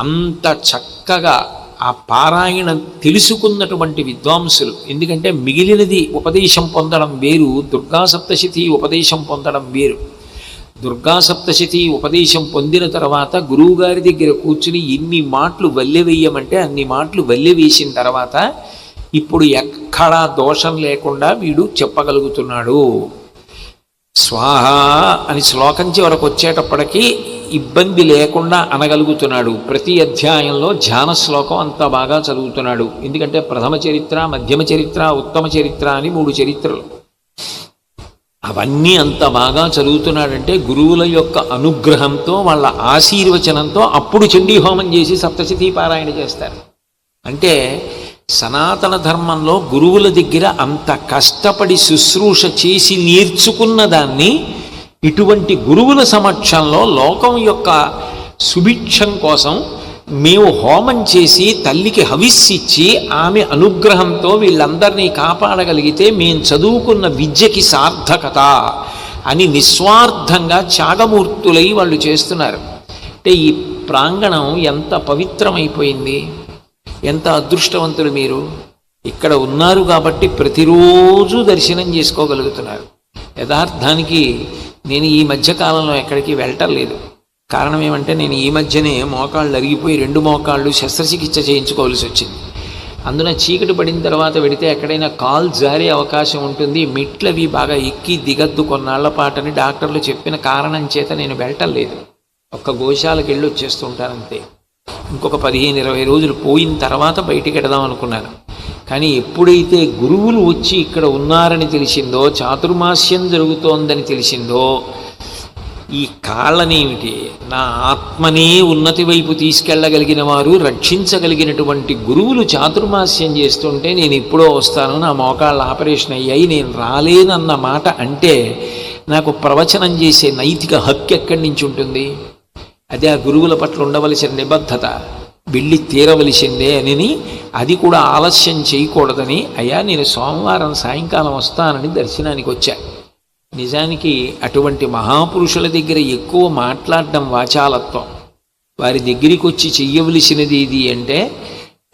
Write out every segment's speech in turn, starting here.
అంత చక్కగా ఆ పారాయణ తెలుసుకున్నటువంటి విద్వాంసులు. ఎందుకంటే మిగిలినది ఉపదేశం పొందడం వేరు దుర్గా సప్తశతి ఉపదేశం పొందడం వేరు. దుర్గా సప్తశతి ఉపదేశం పొందిన తర్వాత గురువుగారి దగ్గర కూర్చుని ఎన్ని మాటలు వల్లెవేయమంటే అన్ని మాటలు వల్లెవేసిన తర్వాత ఇప్పుడు ఎక్కడా దోషం లేకుండా వీడు చెప్పగలుగుతున్నాడు. స్వాహ అని శ్లోకం చివరకు వచ్చేటప్పటికీ ఇబ్బంది లేకుండా అనగలుగుతున్నాడు. ప్రతి అధ్యాయంలో ధ్యాన శ్లోకం అంత బాగా చదువుతున్నాడు. ఎందుకంటే ప్రథమ చరిత్ర మధ్యమ చరిత్ర ఉత్తమ చరిత్ర అని మూడు చరిత్రలు. అవన్నీ అంత బాగా చదువుతున్నాడంటే గురువుల యొక్క అనుగ్రహంతో వాళ్ళ ఆశీర్వచనంతో అప్పుడు చండీ హోమం చేసి సప్తశతీ పారాయణ చేస్తారు. అంటే సనాతన ధర్మంలో గురువుల దగ్గర అంత కష్టపడి శుశ్రూష చేసి నేర్చుకున్న దాన్ని ఇటువంటి గురువుల సమక్షంలో లోకం యొక్క సుభిక్షం కోసం మేము హోమం చేసి తల్లికి హవిస్సిచ్చి ఆమె అనుగ్రహంతో వీళ్ళందరినీ కాపాడగలిగితే మేము చదువుకున్న విద్యకి సార్థకత అని నిస్వార్థంగా త్యాగమూర్తులై వాళ్ళు చేస్తున్నారు. అంటే ఈ ప్రాంగణం ఎంత పవిత్రమైపోయింది. ఎంత అదృష్టవంతులు మీరు. ఇక్కడ ఉన్నారు కాబట్టి ప్రతిరోజు దర్శనం చేసుకోగలుగుతున్నారు. యథార్థానికి నేను ఈ మధ్య కాలంలో ఎక్కడికి వెళ్ళటం లేదు. కారణం ఏమంటే నేను ఈ మధ్యనే మోకాళ్ళు అరిగిపోయి రెండు మోకాళ్ళు శస్త్రచికిత్స చేయించుకోవాల్సి వచ్చింది. అందున చీకటి పడిన తర్వాత వెడితే ఎక్కడైనా కాల్ జారే అవకాశం ఉంటుంది. మిట్లవి బాగా ఎక్కి దిగద్దు కొన్నాళ్ళ పాటని డాక్టర్లు చెప్పిన కారణం చేత నేను వెళ్ళటం లేదు. ఒక్క గోశాలకు వెళ్ళి వచ్చేస్తుంటానంతే. ఇంకొక పదిహేను ఇరవై రోజులు పోయిన తర్వాత బయటికి వెడదాం అనుకున్నాను. కానీ ఎప్పుడైతే గురువులు వచ్చి ఇక్కడ ఉన్నారని తెలిసిందో చాతుర్మాస్యం జరుగుతోందని తెలిసిందో ఈ కాళ్ళనేమిటి నా ఆత్మనే ఉన్నతి వైపు తీసుకెళ్ళగలిగిన వారు రక్షించగలిగినటువంటి గురువులు చాతుర్మాస్యం చేస్తుంటే నేను ఎప్పుడో వస్తాను నా మోకాళ్ళ ఆపరేషన్ అయ్యాయి నేను రాలేనన్న మాట అంటే నాకు ప్రవచనం చేసే నైతిక హక్కు ఎక్కడి నుంచి ఉంటుంది? అదే ఆ గురువుల పట్ల ఉండవలసిన నిబద్ధత వెళ్ళి తీరవలసిందే అని అది కూడా ఆలస్యం చేయకూడదని అయ్యా నేను సోమవారం సాయంకాలం వస్తానని దర్శనానికి వచ్చా. నిజానికి అటువంటి మహాపురుషుల దగ్గర ఎక్కువ మాట్లాడడం వాచాలత్వం. వారి దగ్గరికి వచ్చి చెయ్యవలసినది ఇది అంటే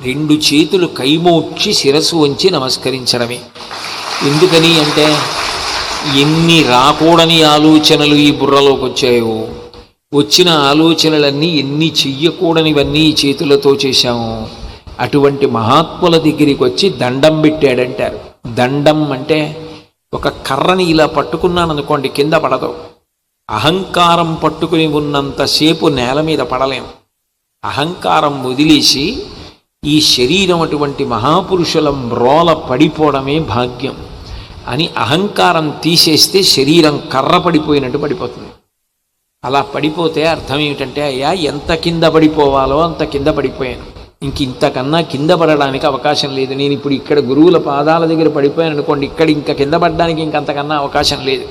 రెండు చేతులు కైమోడ్చి శిరస్సు వంచి నమస్కరించడమే. ఎందుకని అంటే ఎన్ని రాకూడని ఆలోచనలు ఈ బుర్రలోకి వచ్చాయో వచ్చిన ఆలోచనలన్నీ ఎన్ని చెయ్యకూడనివన్నీ ఈ చేతులతో చేశాము. అటువంటి మహాత్ముల దగ్గరికి వచ్చి దండం పెట్టాడంటారు. దండం అంటే ఒక కర్రని ఇలా పట్టుకున్నాను అనుకోండి కింద పడదు. అహంకారం పట్టుకుని ఉన్నంతసేపు నేల మీద పడలేము అహంకారం వదిలేసి ఈ శరీరం అటువంటి మహాపురుషుల మ్రోల పడిపోవడమే భాగ్యం అని అహంకారం తీసేస్తే శరీరం కర్ర పడిపోయినట్టు పడిపోతుంది. అలా పడిపోతే అర్థం ఏమిటంటే అయ్యా ఎంత కింద పడిపోవాలో అంత కింద పడిపోయాను. ఇంక ఇంతకన్నా కింద పడడానికి అవకాశం లేదు. నేను ఇప్పుడు ఇక్కడ గురువుల పాదాల దగ్గర పడిపోయాను అనుకోండి ఇక్కడ ఇంకా కింద పడడానికి ఇంకంతకన్నా అవకాశం లేదు.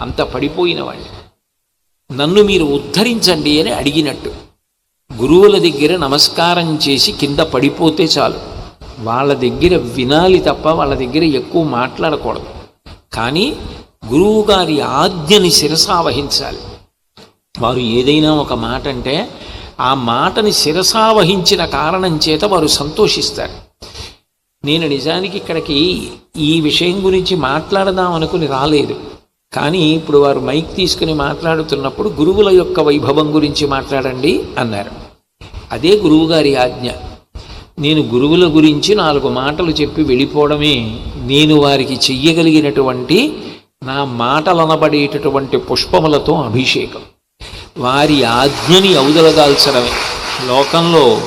అంత పడిపోయిన వాడిని నన్ను మీరు ఉద్ధరించండి అని అడిగినట్టు. గురువుల దగ్గర నమస్కారం చేసి కింద పడిపోతే చాలు. వాళ్ళ దగ్గర వినాలి తప్ప వాళ్ళ దగ్గర ఎక్కువ మాట్లాడకూడదు. కానీ గురువు గారి ఆజ్ఞని శిరసావహించాలి. వారు ఏదైనా ఒక మాట అంటే ఆ మాటని శిరసావహించిన కారణం చేత వారు సంతోషిస్తారు. నేను నిజానికి ఇక్కడికి ఈ విషయం గురించి మాట్లాడదాం అనుకుని రాలేదు. కానీ ఇప్పుడు వారు మైక్ తీసుకుని మాట్లాడుతున్నప్పుడు గురువుల యొక్క వైభవం గురించి మాట్లాడండి అన్నారు. అదే గురువుగారి ఆజ్ఞ. నేను గురువుల గురించి నాలుగు మాటలు చెప్పి వెళ్ళిపోవడమే నేను వారికి చెయ్యగలిగినటువంటి నా మాటలనబడేటటువంటి పుష్పములతో అభిషేకం. వారి ఆజ్ఞని అవదలగాల్చడమే లోకంలో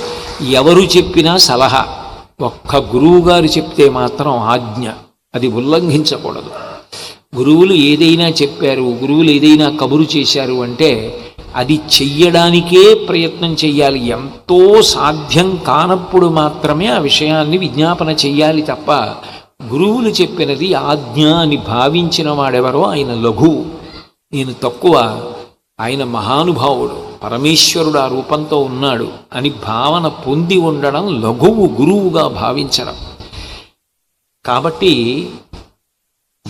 ఎవరు చెప్పినా సలహా. ఒక్క గురువు గారు చెప్తే మాత్రం ఆజ్ఞ. అది ఉల్లంఘించకూడదు. గురువులు ఏదైనా చెప్పారు గురువులు ఏదైనా కబురు చేశారు అంటే అది చెయ్యడానికే ప్రయత్నం చెయ్యాలి. ఎంతో సాధ్యం కానప్పుడు మాత్రమే ఆ విషయాన్ని విజ్ఞాపన చెయ్యాలి తప్ప గురువులు చెప్పినది ఆజ్ఞ అని భావించిన వాడెవరో ఆయన లఘువు నేను తక్కువ ఆయన మహానుభావుడు పరమేశ్వరుడు ఆ రూపంతో ఉన్నాడు అని భావన పొంది ఉండడం లఘువు గురువుగా భావించడం. కాబట్టి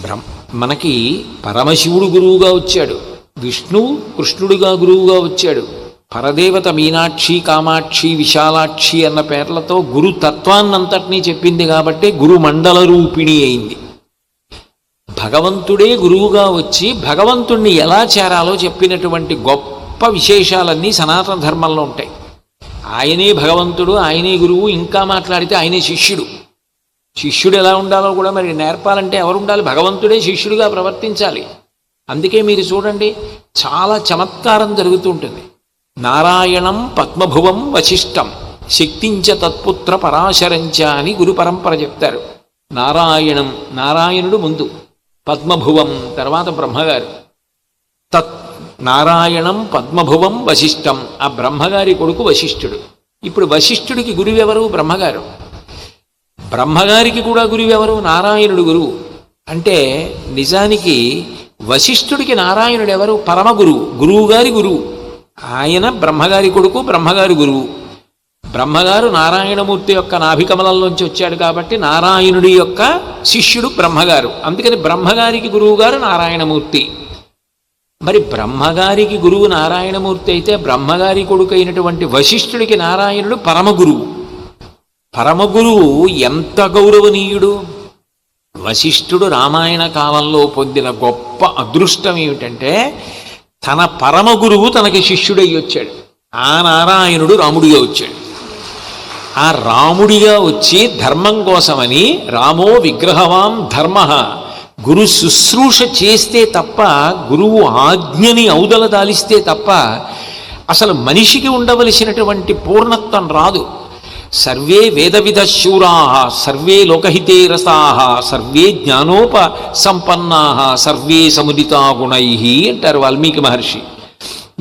బ్రహ్మ మనకి పరమశివుడు గురువుగా వచ్చాడు విష్ణువు కృష్ణుడిగా గురువుగా వచ్చాడు పరదేవత మీనాక్షి కామాక్షి విశాలాక్షి అన్న పేర్లతో గురు తత్వాన్నంతటినీ చెప్పింది కాబట్టి గురు మండల రూపిణి అయింది. భగవంతుడే గురువుగా వచ్చి భగవంతుణ్ణి ఎలా చేరాలో చెప్పినటువంటి గొప్ప విశేషాలన్నీ సనాతన ధర్మంలో ఉంటాయి. ఆయనే భగవంతుడు ఆయనే గురువు ఇంకా మాట్లాడితే ఆయనే శిష్యుడు. శిష్యుడు ఎలా ఉండాలో కూడా మరి నేర్పాలంటే ఎవరు ఉండాలి భగవంతుడే శిష్యుడిగా ప్రవర్తించాలి. అందుకే మీరు చూడండి చాలా చమత్కారం జరుగుతూ ఉంటుంది. నారాయణం పద్మభువం వశిష్టం శక్తించ తత్పుత్ర పరాశరంచ అని గురు పరంపర చెప్తారు. నారాయణం నారాయణుడు ముందు. పద్మభువం తర్వాత బ్రహ్మగారు. తత్ నారాయణం పద్మభువం వశిష్టం. ఆ బ్రహ్మగారి కొడుకు వశిష్ఠుడు. ఇప్పుడు వశిష్ఠుడికి గురువెవరు? బ్రహ్మగారు. బ్రహ్మగారికి కూడా గురువెవరు? నారాయణుడు గురువు. అంటే నిజానికి వశిష్ఠుడికి నారాయణుడు ఎవరు? పరమ గురువు గురువుగారి గురువు. ఆయన బ్రహ్మగారి కొడుకు బ్రహ్మగారి గురువు. బ్రహ్మగారు నారాయణమూర్తి యొక్క నాభికమలంలోంచి వచ్చాడు కాబట్టి నారాయణుడి యొక్క శిష్యుడు బ్రహ్మగారు. అందుకని బ్రహ్మగారికి గురువుగారు నారాయణమూర్తి. మరి బ్రహ్మగారికి గురువు నారాయణమూర్తి అయితే బ్రహ్మగారి కొడుకైనటువంటి అయినటువంటి వశిష్ఠుడికి నారాయణుడు పరమగురువు. పరమగురువు ఎంత గౌరవనీయుడు? వశిష్ఠుడు రామాయణ కాలంలో పొందిన గొప్ప అదృష్టం ఏమిటంటే తన పరమ గురువు తనకి శిష్యుడై వచ్చాడు. ఆ నారాయణుడు రాముడిగా వచ్చాడు. ఆ రాముడిగా వచ్చి ధర్మం కోసమని రామో విగ్రహవాం ధర్మ. గురు శుశ్రూష చేస్తే తప్ప గురువు ఆజ్ఞని ఔదల దాలిస్తే తప్ప అసలు మనిషికి ఉండవలసినటువంటి పూర్ణత్వం రాదు. సర్వే వేదవిధ శూరా సర్వే లోకహితే రసా సర్వే జ్ఞానోప సంపన్నా సర్వే సముదితా గుణై అంటారు వాల్మీకి మహర్షి.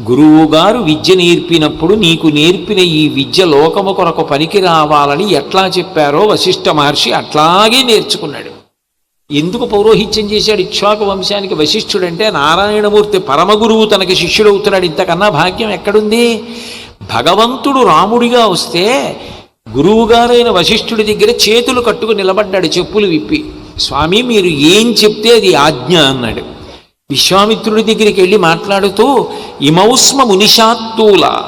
గురువుగారు విద్య నేర్పినప్పుడు నీకు నేర్పిన ఈ విద్య లోకము కొరకు పనికి రావాలని ఎట్లా చెప్పారో వశిష్ఠ మహర్షి అట్లాగే నేర్చుకున్నాడు. ఎందుకు పౌరోహిత్యం చేశాడు ఇక్ష్వాకు వంశానికి వశిష్ఠుడంటే నారాయణమూర్తి పరమగురువు తనకి శిష్యుడవుతున్నాడు. ఇంతకన్నా భాగ్యం ఎక్కడుంది? భగవంతుడు రాముడిగా వస్తే గురువుగారైన వశిష్ఠుడి దగ్గర చేతులు కట్టుకు నిలబడ్డాడు చెప్పులు విప్పి. స్వామి మీరు ఏం చెప్తే అది ఆజ్ఞ అన్నాడు. విశ్వామిత్రుడి దగ్గరికి వెళ్ళి మాట్లాడుతూ ఇమౌస్మ మునిషాత్తూల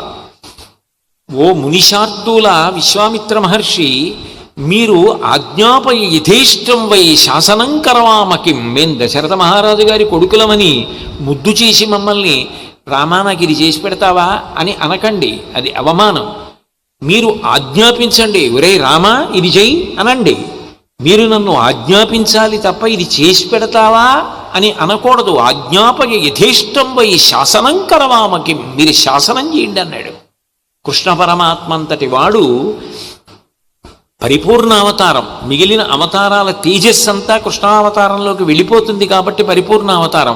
ఓ మునిషాత్తుల విశ్వామిత్ర మహర్షి మీరు ఆజ్ఞాపై యథేష్టం వై శాసనం కరవామకిం మేం దశరథ మహారాజు గారి కొడుకులమని ముద్దు చేసి మమ్మల్ని రామా నాకు ఇది చేసి పెడతావా అని అనకండి. అది అవమానం. మీరు ఆజ్ఞాపించండి. ఒరే రామా ఇది చేయి అనండి. మీరు నన్ను ఆజ్ఞాపించాలి తప్ప ఇది చేసి పెడతావా? అని అనకూడదు. ఆజ్ఞాపయ యథేష్టం వై శాసనం కరవామకి మీరు శాసనం చేయండి అన్నాడు. కృష్ణ పరమాత్మంతటి వాడు పరిపూర్ణ అవతారం మిగిలిన అవతారాల తేజస్సంతా కృష్ణావతారంలోకి వెళ్ళిపోతుంది కాబట్టి పరిపూర్ణ అవతారం.